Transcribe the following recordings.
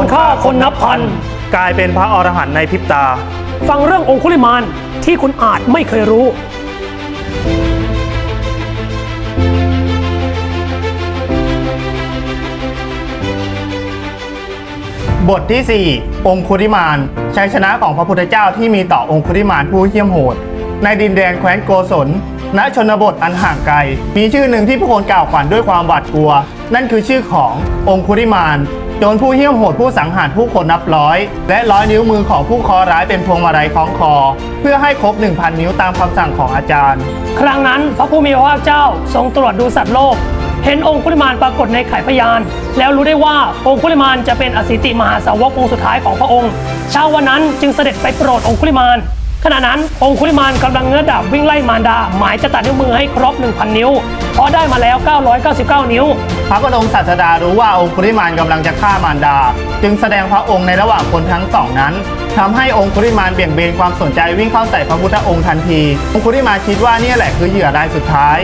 รฆ่าคนนับพัน กลายเป็นพระอรหันต์ในพริบตา ฟังเรื่ององคุลิมานที่คุณอาจไม่เคยรู้ บทที่ 4 องคุริมานชัยชนะของพระพุทธเจ้าที่มีต่อองคุริมานผู้เหี้ยมโหด ในดินแดนแคว้นโกศลณชนบทอันห่างไกล มีชื่อหนึ่งที่ผู้คนกล่าวขวัญด้วยความหวาดกลัว นั่นคือชื่อขององคุริมาน โจรผู้เหี้ยมโหดผู้สังหารผู้คนนับร้อย และร้อยนิ้วมือของผู้คอร้ายเป็นพวงมาลัยคล้องคอ เพื่อให้ครบ 1,000 นิ้วตามคำสั่งของอาจารย์ ครั้งนั้นพระผู้มีพระภาคเจ้าทรงตรวจดูสัตว์โลก เห็นองคุลิมานปรากฏในไข่พยาน แล้วรู้ได้ว่าองคุลิมานจะเป็นอสิติมหาสาวกองค์สุดท้ายของพระองค์ เช้าวันนั้นจึงเสด็จไปโปรดองคุลิมาน ขณะนั้นองคุลิมานกำลังเงื้อดาบวิ่งไล่มารดา หมายจะตัดนิ้วมือให้ครบ 1,000 นิ้วเพราะได้มาแล้ว 999 นิ้ว พระบรมศาสดารู้ว่าองคุริมานกำลังจะฆ่ามารดา จึงแสดงพระองค์ในระหว่างคนทั้งสองนั้นทำให้องคุริมานเบี่ยงเบนความสนใจวิ่งเข้าใส่พระพุทธองค์ทันที องคุริมานคิดว่าเนี่ยแหละคือเหยื่อรายสุดท้าย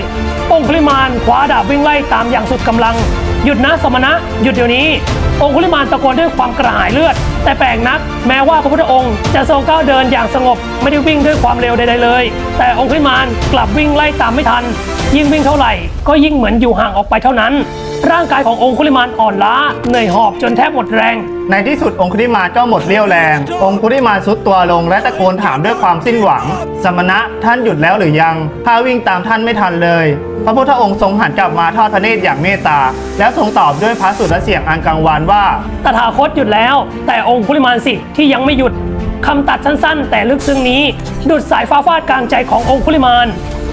องคุลิมานคว้าดาบวิ่งไล่ตามอย่างสุดกำลัง หยุดนะสมณะหยุดเดี๋ยวนี้ องคุลิมานตะโกนด้วยความกระหายเลือด แต่แปลกนัก แม้ว่าพระพุทธองค์จะทรงก้าวเดินอย่างสงบไม่ได้วิ่งด้วยความเร็วใดๆเลย แต่องคุลิมานกลับวิ่งไล่ตามไม่ทัน ยิ่งวิ่งเท่าไหร่ ก็ยิ่งเหมือนอยู่ห่างออกไปเท่านั้นร่างกายขององคุลิมานอ่อนล้า เหนื่อยหอบจนแทบหมดแรง ในที่สุดองคุริมานก็หมดเรี่ยวแรง องคุริมานสุดตัวลงและตะโกนถามด้วยความสิ้นหวัง สมณะท่านหยุดแล้วหรือยังข้าวิ่งตามท่านไม่ทันเลย พระพุทธองค์ทรงหันกลับมาทอดพระเนตรอย่างเมตตา แล้วทรงตอบด้วยพระสุรเสียงอันกังวานว่า ตถาคตหยุดแล้ว แต่องคุลิมานสิที่ยังไม่หยุด คำตัดสั้นๆ แต่ลึกซึ้งนี้ ดุดสายฟ้าฟาดกลางใจขององคุลิมาน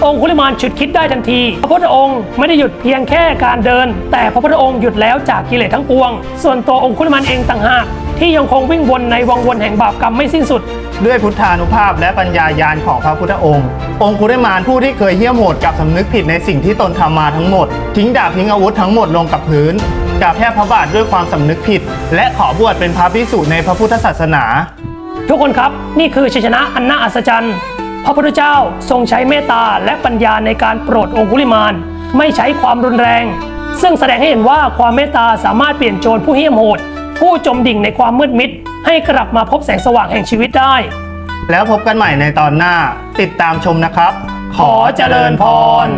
องคุลิมานฉุดคิดได้ทันที พระพุทธองค์ไม่ได้หยุดเพียงแค่การเดิน แต่พระพุทธองค์หยุดแล้วจากกิเลสทั้งปวง ส่วนตัวองคุลิมานเองต่างหากที่ยังคงวิ่งวนในวังวนแห่งบาปกรรมไม่สิ้นสุด ด้วยพุทธานุภาพและปัญญายาณของพระพุทธองค์ องคุริมานผู้ที่เคยเหี้ยมโหดกับสำนึกผิดในสิ่งที่ตนทำมาทั้งหมด ทิ้งดาบทิ้งอาวุธทั้งหมดลงกับพื้นกราบแทบพระบาทด้วยความสำนึกผิด และขอบวชเป็นพระภิกษุในพระพุทธศาสนา ทุกคนครับนี่คือชัยชนะอันน่าอัศจรรย์พระพุทธเจ้าทรงใช้เมตตาและปัญญาในการโปรดองคุลิมานไม่ใช้ความรุนแรง ซึ่งแสดงให้เห็นว่าความเมตตาสามารถเปลี่ยนโจรผู้เหี้ยมโหด ผู้จมดิ่งในความมืดมิด ให้กลับมาพบแสงสว่างแห่งชีวิตได้ แล้วพบกันใหม่ในตอนหน้าติดตามชมนะครับ ขอเจริญพร